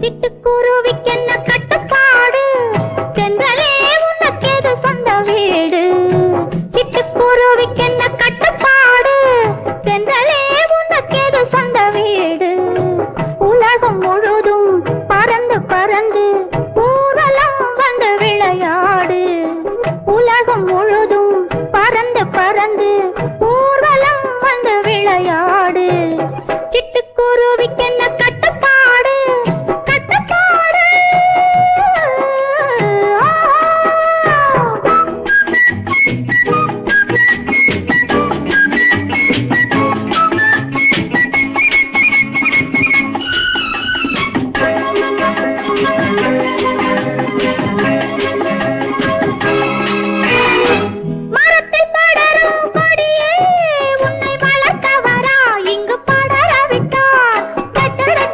சிட்டுக்குருவிக்கென்ன கட்ட